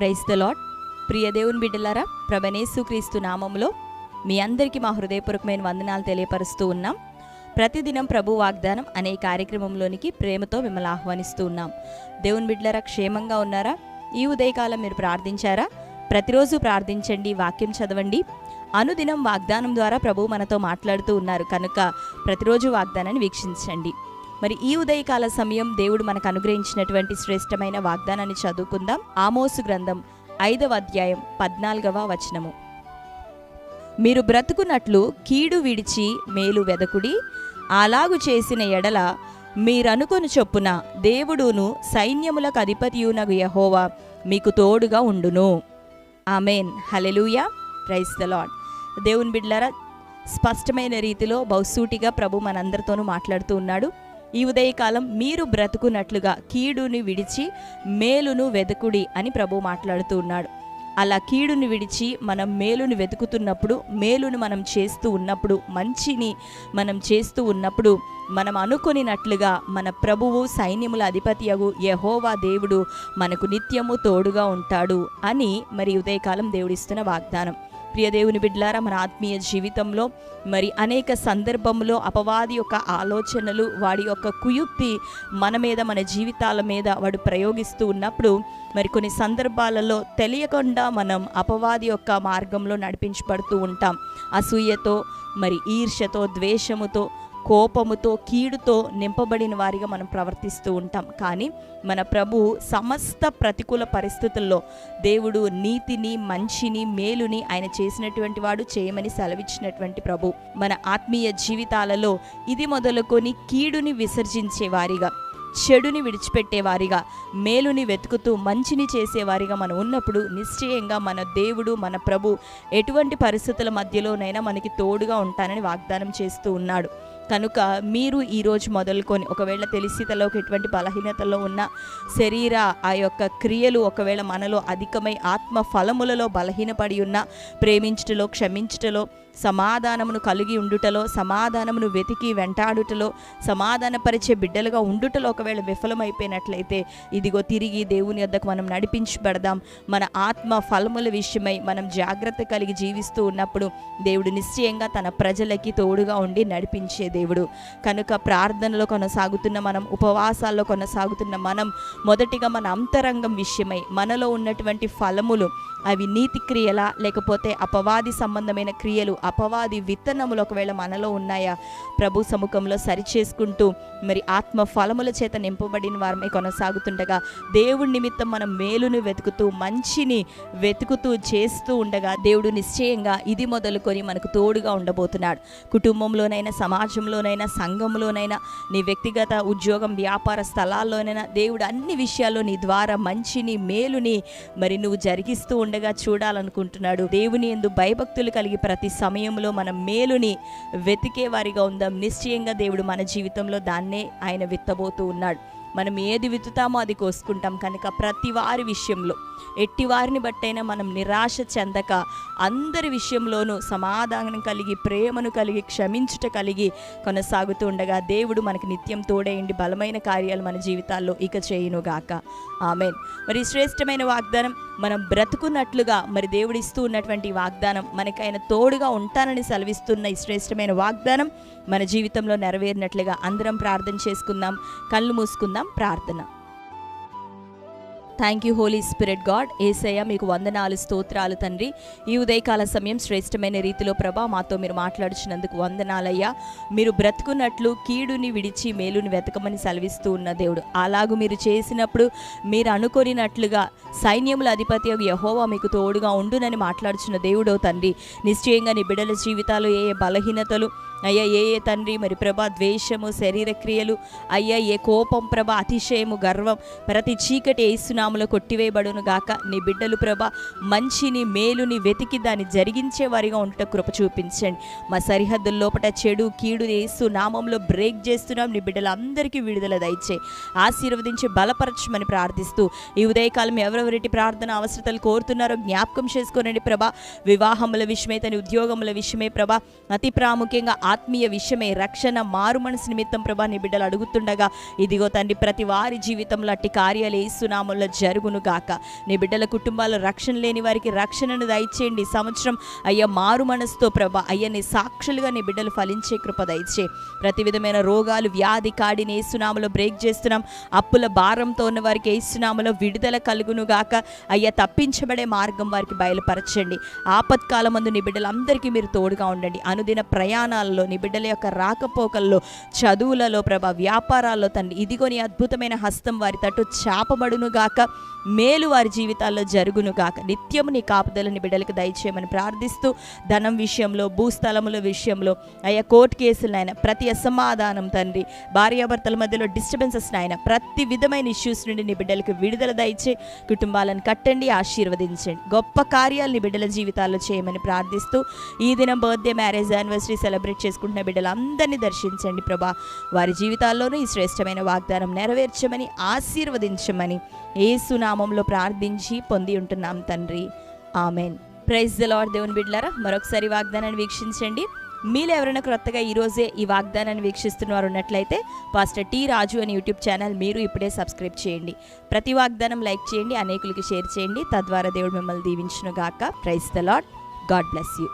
Price the lord ప్రియ దేవుని బిడ్డలారా ప్రభనేసుక్రీస్తు క్రీస్తు మీ అందరికీ మా హృదయపూర్వకమైన వందనాలు తెలియపరుస్తూ ఉన్నాం. ప్రతిదినం ప్రభు వాగ్దానం అనే కార్యక్రమంలోనికి ప్రేమతో మిమ్మల్ని ఆహ్వానిస్తూ ఉన్నాం. దేవుని బిడ్డలారా క్షేమంగా ఉన్నారా? ఈ ఉదయకాలం మీరు ప్రార్థించారా? ప్రతిరోజు ప్రార్థించండి వాక్యం చదవండి. అనుదినం వాగ్దానం ద్వారా ప్రభు మనతో మాట్లాడుతూ ఉన్నారు. కనుక ప్రతిరోజు వాగ్దానాన్ని వీక్షించండి. మరి ఈ ఉదయకాల సమయం దేవుడు మనకు అనుగ్రహించినటువంటి శ్రేష్టమైన వాగ్దానాన్ని చదువుకుందాం. ఆమోసు గ్రంథం ఐదవ అధ్యాయం పద్నాలుగవ వచనము. మీరు బ్రతుకున్నట్లు కీడు విడిచి మేలు వెదకుడి. అలాగు చేసిన ఎడల మీరనుకొని చొప్పున దేవుడును సైన్యములకు అధిపతియునగు యహోవా మీకు తోడుగా ఉండును. Amen. Hallelujah praise the lord దేవుని బిడ్లరా స్పష్టమైన రీతిలో బహుసూటిగా ప్రభు మనందరితోనూ మాట్లాడుతూ ఉన్నాడు. ఈ ఉదయకాలం మీరు బ్రతుకున్నట్లుగా కీడుని విడిచి మేలును వెతుకుడి అని ప్రభు మాట్లాడుతూ ఉన్నాడు. అలా కీడుని విడిచి మనం మేలుని వెతుకుతున్నప్పుడు మేలును మనం చేస్తూ ఉన్నప్పుడు మంచిని మనం చేస్తూ ఉన్నప్పుడు మనం అనుకొనినట్లుగా మన ప్రభువు సైన్యముల అధిపతియగు యహోవా దేవుడు మనకు నిత్యము తోడుగా ఉంటాడు అని మరి ఉదయకాలం దేవుడిస్తున్న వాగ్దానం. ప్రియదేవుని బిడ్లారా మన ఆత్మీయ జీవితంలో మరి అనేక సందర్భంలో అపవాది యొక్క ఆలోచనలు వాడి యొక్క కుయుక్తి మన మీద మన జీవితాల మీద వాడు ప్రయోగిస్తూ ఉన్నప్పుడు మరి కొన్ని సందర్భాలలో తెలియకుండా మనం అపవాది యొక్క మార్గంలో నడిపించబడుతూ ఉంటాం. అసూయతో మరి ఈర్ష్యతో ద్వేషముతో కోపముతో కీడుతో నింపబడిన వారిగా మనం ప్రవర్తిస్తూ ఉంటాం. కానీ మన ప్రభు సమస్త ప్రతికూల పరిస్థితుల్లో దేవుడు నీతిని మంచిని మేలుని ఆయన చేసినటువంటి వాడు చేయమని సెలవిచ్చినటువంటి ప్రభు. మన ఆత్మీయ జీవితాలలో ఇది మొదలుకొని కీడుని విసర్జించే వారిగా చెడుని విడిచిపెట్టేవారిగా మేలుని వెతుకుతూ మంచిని చేసేవారిగా మనం ఉన్నప్పుడు నిశ్చయంగా మన దేవుడు మన ప్రభు ఎటువంటి పరిస్థితుల మధ్యలోనైనా మనకి తోడుగా ఉంటానని వాగ్దానం చేస్తూ ఉన్నాడు. కనుక మీరు ఈరోజు మొదలుకొని ఒకవేళ తెలిసి తలోకి ఎటువంటి బలహీనతలో ఉన్న శరీర ఆ యొక్క క్రియలు ఒకవేళ మనలో అధికమై ఆత్మ ఫలములలో బలహీనపడి ఉన్న ప్రేమించుటలో క్షమించుటలో సమాధానమును కలిగి ఉండుటలో సమాధానమును వెతికి వెంటాడుటలో సమాధానపరిచే బిడ్డలుగా ఉండుటలో ఒకవేళ విఫలమైపోయినట్లయితే ఇదిగో తిరిగి దేవుని వద్దకు మనం నడిపించబడదాం. మన ఆత్మ ఫలముల విషయమై మనం జాగ్రత్త కలిగి జీవిస్తూ ఉన్నప్పుడు దేవుడు నిశ్చయంగా తన ప్రజలకి తోడుగా ఉండి నడిపించే దేవుడు. కనుక ప్రార్థనలో కొనసాగుతున్న మనం ఉపవాసాల్లో కొనసాగుతున్న మనం మొదటిగా మన అంతరంగం విషయమై మనలో ఉన్నటువంటి ఫలములు అవి నీతి క్రియలా లేకపోతే అపవాది సంబంధమైన క్రియలు అపవాది విత్తనములు ఒకవేళ మనలో ఉన్నాయా? ప్రభు సముఖంలో సరిచేసుకుంటూ మరి ఆత్మ ఫలముల చేత నింపబడిన వారమే కొనసాగుతుండగా దేవుడి నిమిత్తం మనం మేలును వెతుకుతూ మంచిని వెతుకుతూ చేస్తూ ఉండగా దేవుడు నిశ్చయంగా ఇది మొదలుకొని మనకు తోడుగా ఉండబోతున్నాడు. కుటుంబంలోనైనా సమాజంలోనైనా సంఘంలోనైనా నీ వ్యక్తిగత ఉద్యోగం వ్యాపార స్థలాల్లోనైనా దేవుడు అన్ని విషయాల్లో నీ ద్వారా మంచిని మేలుని మరి నువ్వు జరిగిస్తూ ఉండగా చూడాలనుకుంటున్నాడు. దేవుని ఎందు భయభక్తులు కలిగి ప్రతి సమయంలో మనం మేలుని వెతికే వారిగా ఉందాం. నిశ్చయంగా దేవుడు మన జీవితంలో దాన్నే ఆయన విత్తబోతూ ఉన్నాడు. మనం ఏది విత్తుతామో అది కోసుకుంటాం కనుక ప్రతి వారి విషయంలో ఎట్టి వారిని బట్టైనా మనం నిరాశ చెందక అందరి విషయంలోనూ సమాధానం కలిగి ప్రేమను కలిగి క్షమించుట కలిగి కొనసాగుతూ ఉండగా దేవుడు మనకి నిత్యం తోడేయండి బలమైన కార్యాలు మన జీవితాల్లో ఇక చేయునుగాక. ఆమెన్. మరి శ్రేష్టమైన వాగ్దానం మనం బ్రతుకున్నట్లుగా మరి దేవుడు ఇస్తూ ఉన్నటువంటి వాగ్దానం మనకైన తోడుగా ఉంటానని సెలవిస్తున్న ఈ శ్రేష్టమైన వాగ్దానం మన జీవితంలో నెరవేరినట్లుగా అందరం ప్రార్థన చేసుకుందాం కళ్ళు మూసుకుందాం. ప్రార్థన. Thank you holy spirit god Yesayya మీకు వందనాలు స్తోత్రాలు తండ్రి. ఈ ఉదయకాల సమయం శ్రేష్టమైన రీతిలో ప్రభా మాతో మీరు మాట్లాడుచినందుకు వందనాలయ్యా. మీరు బ్రతుకున్నట్లు కీడుని విడిచి మేలుని వెతకమని సెలవిస్తూ ఉన్న దేవుడు. అలాగూ మీరు చేసినప్పుడు మీరు అనుకొనినట్లుగా సైన్యముల అధిపతి యహోవా మీకు తోడుగా ఉండునని మాట్లాడుచున్న దేవుడో తండ్రి. నిశ్చయంగా నీ బిడ్డల జీవితాలు ఏ ఏ బలహీనతలు అయ్యా ఏ ఏ తండ్రి మరి ప్రభా ద్వేషము శరీర క్రియలు అయ్యా ఏ కోపం ప్రభ అతిశయము గర్వం ప్రతి చీకటి ఏసునాములో కొట్టివేయబడును గాక. నీ బిడ్డలు ప్రభ మంచిని మేలుని వెతికి దాన్ని జరిగించే వారిగా ఉంట కృప చూపించండి. మా సరిహద్దుల లోపట చెడు కీడు ఏసు నామంలో బ్రేక్ చేస్తున్నాం. నీ బిడ్డలందరికీ విడుదల దయచే. ఆశీర్వదించి బలపరచమని ప్రార్థిస్తూ ఈ ఉదయకాలం ఎవరు ఎవరెవరికి ప్రార్థన అవసరతలు కోరుతున్నారో జ్ఞాపకం చేసుకోనండి ప్రభా. వివాహముల విషయమే తన ఉద్యోగముల విషయమే ప్రభా. అతి ప్రాముఖ్యంగా ఆత్మీయ విషయమే రక్షణ మారు మనసు నిమిత్తం ప్రభా నీ బిడ్డలు అడుగుతుండగా ఇదిగో తండ్రి ప్రతి వారి జీవితంలో అట్టి కార్యాలు ఏసునామంలో జరుగును గాక. నీ బిడ్డల కుటుంబాల రక్షణ లేని వారికి రక్షణను దయచేయండి. సంవత్సరం అయ్యా మారు మనసుతో ప్రభా అయ్యా నీ సాక్షులుగా నీ బిడ్డలు ఫలించే కృప దయచే. ప్రతి విధమైన రోగాలు వ్యాధి కాడిని ఏసునామలో బ్రేక్ చేస్తున్నాం. అప్పుల భారంతో ఉన్న వారికి ఏసునామలో విడుదల కలుగును గాక. అయ్యా తప్పించబడే మార్గం వారికి బయలుపరచండి. ఆపత్కాలం మందు నీ బిడ్డలందరికీ మీరు తోడుగా ఉండండి. అనుదిన ప్రయాణాలలో నీ బిడ్డల యొక్క రాకపోకల్లో చదువులలో ప్రభా వ్యాపారాల్లో తండ్రి ఇదిగోని అద్భుతమైన హస్తం వారి తట్టు చాపబడును గాక మేలు వారి జీవితాల్లో జరుగును గాక. నిత్యము నీ కాపుదలని బిడ్డలకు దయచేయమని ప్రార్థిస్తూ ధనం విషయంలో భూస్థలముల విషయంలో అయ్యా కోర్టు కేసులైనా ప్రతి అసమాధానం తండ్రి భార్యాభర్తల మధ్యలో డిస్టర్బెన్సెస్ నాయన ప్రతి విధమైన ఇష్యూస్ నుండి నీ బిడ్డలకు విడుదల దయచే కుటుంబాలను కట్టండి ఆశీర్వదించండి. గొప్ప కార్యాలు నీ బిడ్డల జీవితాల్లో చేయమని ప్రార్థిస్తూ ఈ దినం బర్త్డే మ్యారేజ్ యానివర్సరీ సెలబ్రేట్ చేసుకుంటున్న బిడ్డలందరినీ దర్శించండి ప్రభా. వారి జీవితాల్లోనూ ఈ శ్రేష్టమైన వాగ్దానం నెరవేర్చమని ఆశీర్వదించమని నామంలో ప్రార్థించి పొంది ఉంటున్నాం తండ్రి. ఆమెన్. ప్రైజ్ ద లార్డ్ దేవుని బిడ్లారా మరొకసారి వాగ్దానాన్ని వీక్షించండి. మీలో ఎవరైనా క్రొత్తగా ఈరోజే ఈ వాగ్దానాన్ని వీక్షిస్తున్న వారు ఉన్నట్లయితే పాస్టర్ టీ రాజు అని యూట్యూబ్ ఛానల్ మీరు ఇప్పుడే సబ్స్క్రైబ్ చేయండి. ప్రతి వాగ్దానం లైక్ చేయండి అనేకులకి షేర్ చేయండి. తద్వారా దేవుడు మిమ్మల్ని దీవించును గాక praise the lord god bless you